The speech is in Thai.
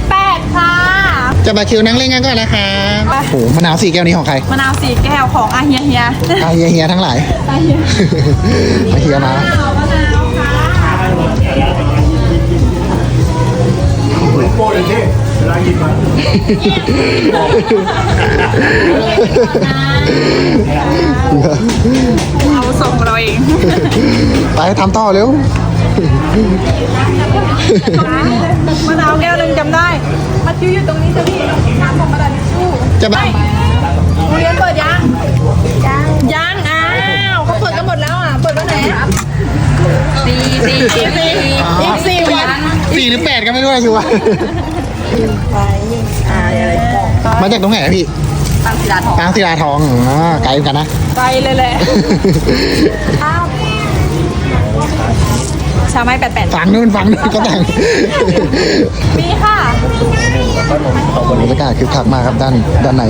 88ค่ะ จะมาคิวนั่งเล่นกันก่อนนะครับโอ้โหมะนาวสี่แก้วนี้ของใครมะนาวสีแก้วของอาเฮียเฮียอาเฮียเฮียทั้งหลาย อาเฮียอาเฮียมา มะนาวค่ะเอาส่งเราเองไปทำต่อเร็ว มะนาวแก้วหนึ่งจำได้ มา คิวอยู่ตรงนี้จะพี่น้ำของกระดาษทิชชู่จะมาโรงเรียนเปิดยังยังยังอ้าวเขาเปิดกันหมดแล้วอะเปิดวันไหนสี่สี่สี่อีกสี่วันสี่หรือแปดก็ไม่รู้นะคิวว่ามาจากตรงไหนอะพี่ตั้งศิลาทองทางศิลาทองอ๋อไกลเหมือนกันนะไปเลยแหละชาไม้แปดแปดฟังนู่นฟังนู่นก็แต่งมีค่ะ บรรยากาศคือคักมากครับด้านด้านใน